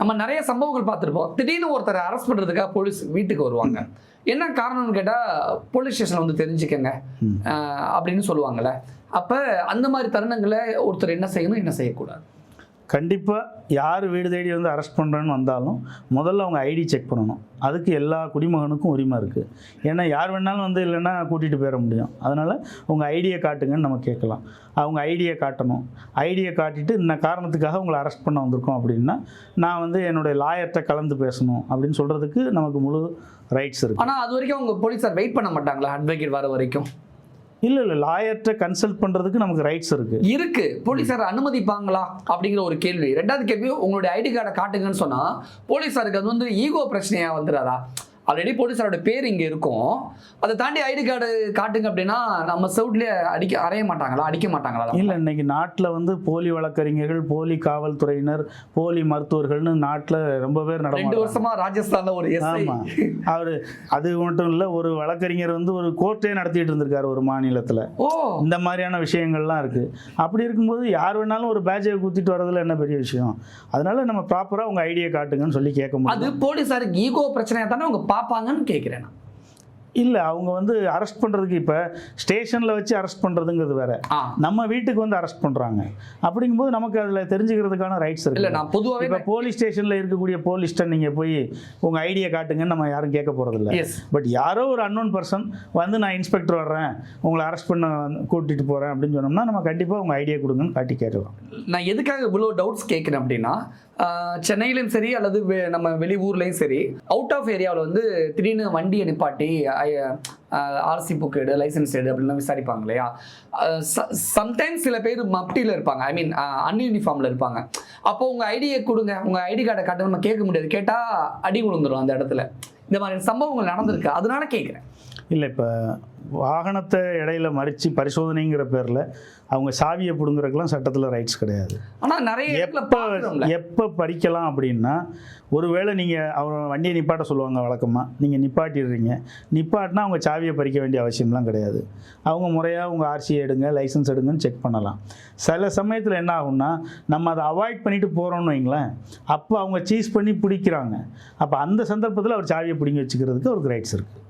நம்ம நிறைய சம்பவங்கள் பார்த்துருப்போம். திடீர்னு ஒருத்தரை அரெஸ்ட் பண்ணுறதுக்காக போலீஸ் வீட்டுக்கு வருவாங்க. என்ன காரணம்னு கேட்டால் போலீஸ் ஸ்டேஷனில் வந்து தெரிஞ்சுக்கங்க. அப்படின்னு சொல்லுவாங்கள்ல அப்போ அந்த மாதிரி தருணங்களை ஒருத்தர் என்ன செய்யணும் என்ன செய்யக்கூடாது? கண்டிப்பாக யார் வீடு தேடி வந்து அரெஸ்ட் பண்ணுறேன்னு வந்தாலும் முதல்ல அவங்க ஐடி செக் பண்ணணும். அதுக்கு எல்லா குடிமகனுக்கும் உரிமை இருக்குது ஏன்னா யார் வேணாலும் வந்து இல்லைன்னா கூட்டிகிட்டு போயிட முடியும். அதனால் உங்கள் ஐடியை காட்டுங்கன்னு நம்ம கேட்கலாம். அவங்க ஐடியை காட்டணும். ஐடியை காட்டிட்டு இந்த காரணத்துக்காக உங்களை அரெஸ்ட் பண்ண வந்திருக்கோம் அப்படின்னா நான் வந்து என்னுடைய லாயர்கிட்ட கலந்து பேசணும் அப்படின்னு சொல்கிறதுக்கு நமக்கு முழு ரைட்ஸ் இருக்குது ஆனால் அது வரைக்கும் அவங்க போலீஸார் வெயிட் பண்ண மாட்டாங்களா? அட்வொகேட் வர வரைக்கும்? இல்லை இல்லை லாயர்கிட்ட கன்சல்ட் பண்ணுறதுக்கு நமக்கு ரைட்ஸ் இருக்குது இருக்கு. போலீஸார் அனுமதிப்பாங்களா? அப்படிங்கிற ஒரு கேள்வி. ரெண்டாவது கேள்வி உங்களுடைய ஐடி கார்டை காட்டுங்கன்னு சொன்னா போலீஸாருக்கு அது வந்து ஈகோ பிரச்சனையா வந்துடாதா? ஆல்ரெடி போலீஸாரோட பேர் இங்க இருக்கும். அதை தாண்டி ஐடி கார்டு காட்டுங்க அப்படின்னா நம்ம சவுட்லயே அடிக்க அறைய மாட்டாங்களா? அடிக்க மாட்டாங்களா? இல்லை இன்னைக்கு நாட்டில் வந்து போலி வழக்கறிஞர்கள் போலி காவல்துறையினர் போலி மருத்துவர்கள்னு நாட்டில் ரொம்ப பேர் ரெண்டு நடமாடுறாங்க வருஷமா ராஜஸ்தான்ல ஒரு ஆமாம் அவர் அது மட்டும் இல்லை ஒரு வழக்கறிஞர் வந்து ஒரு கோர்ட்டே நடத்திட்டு இருந்திருக்காரு ஒரு மாநிலத்தில். ஓ! இந்த மாதிரியான விஷயங்கள்லாம் இருக்குது அப்படி இருக்கும்போது யார் வேணாலும் ஒரு பேட்சை குத்திட்டு வரதுல என்ன பெரிய விஷயம்? அதனால நம்ம ப்ராப்பராக உங்கள் ஐடியை காட்டுங்கன்னு சொல்லி கேட்க அது முடியும் போலீஸாருக்கு ஈகோ பிரச்சனையா தானே அவங்க பாப்பாங்கன்னு கேட்குறேன் நான். இல்லை அவங்க வந்து அரெஸ்ட் பண்ணுறதுக்கு இப்போ ஸ்டேஷனில் வச்சு அரெஸ்ட் பண்ணுறதுங்கிறது வேற. நம்ம வீட்டுக்கு வந்து அரெஸ்ட் பண்ணுறாங்க அப்படிங்கும்போது நமக்கு அதில் தெரிஞ்சுக்கிறதுக்கான ரைட்ஸ் இல்ல இருக்கு நான் பொதுவாகவே இப்போ போலீஸ் ஸ்டேஷனில் இருக்கக்கூடிய போலீஸ்ட்டை நீங்கள் போய் உங்கள் ஐடியை காட்டுங்கன்னு நம்ம யாரும் கேட்க போகிறதில்ல பட் யாரோ ஒரு அன்னோன் பர்சன் வந்து நான் இன்ஸ்பெக்டர் வர்றேன் உங்களை அரெஸ்ட் பண்ண கூட்டிகிட்டு போகிறேன் அப்படின்னு சொன்னோம்னா நம்ம கண்டிப்பாக உங்கள் ஐடியா கொடுங்கன்னு காட்டி கேட்கலாம் நான் எதுக்காக இவ்வளோ டவுட்ஸ் கேட்குறேன் அப்படின்னா ஆஹ், சென்னையிலும் சரி அல்லது நம்ம வெளியூர்லேயும் சரி அவுட் ஆஃப் ஏரியாவில் வந்து திடீர்னு வண்டியை நிப்பாட்டி ஆர்சி புக் எடு லைசன்ஸ் எடு அப்படின்லாம் விசாரிப்பாங்க இல்லையா? சம்டைம்ஸ் சில பேர் மப்டியில் இருப்பாங்க. ஐ மீன் அன்யூனிஃபார்மில் இருப்பாங்க. அப்போ உங்கள் ஐடியை கொடுங்க. உங்கள் ஐடி கார்டை காட்ட நம்ம கேட்க முடியாது. கேட்டால் அடி விழுந்துரும் அந்த இடத்துல. இந்த மாதிரி சம்பவங்கள் நடந்திருக்கு. அதனால கேட்குறேன் இல்லை இப்போ வாகனத்தை இடையில மறித்து பரிசோதனைங்கிற பேரில் அவங்க சாவியை பிடுங்குறதுக்கெல்லாம் சட்டத்தில் ரைட்ஸ் கிடையாது. ஆனால் நிறைய எப்போ எப்போ பறிக்கலாம் அப்படின்னா ஒருவேளை நீங்கள் அவங்க வண்டியை நிப்பாட்ட சொல்லுவாங்க வழக்கமாக நீங்கள் நிப்பாட்டிடுறீங்க. நிப்பாட்டினா அவங்க சாவியை பறிக்க வேண்டிய அவசியம்லாம் கிடையாது. அவங்க முறையாக உங்கள் ஆர்சி எடுங்க லைசன்ஸ் எடுங்கன்னு செக் பண்ணலாம். சில சமயத்தில் என்ன ஆகும்னா நம்ம அதை அவாய்ட் பண்ணிட்டு போகிறோம்னு வைங்களேன் அப்போ அவங்க சீஸ் பண்ணி பிடிக்கிறாங்க. அப்போ அந்த சந்தர்ப்பத்தில் அவர் சாவியை பிடிங்கி வச்சுக்கிறதுக்கு அவருக்கு ரைட்ஸ் இருக்குது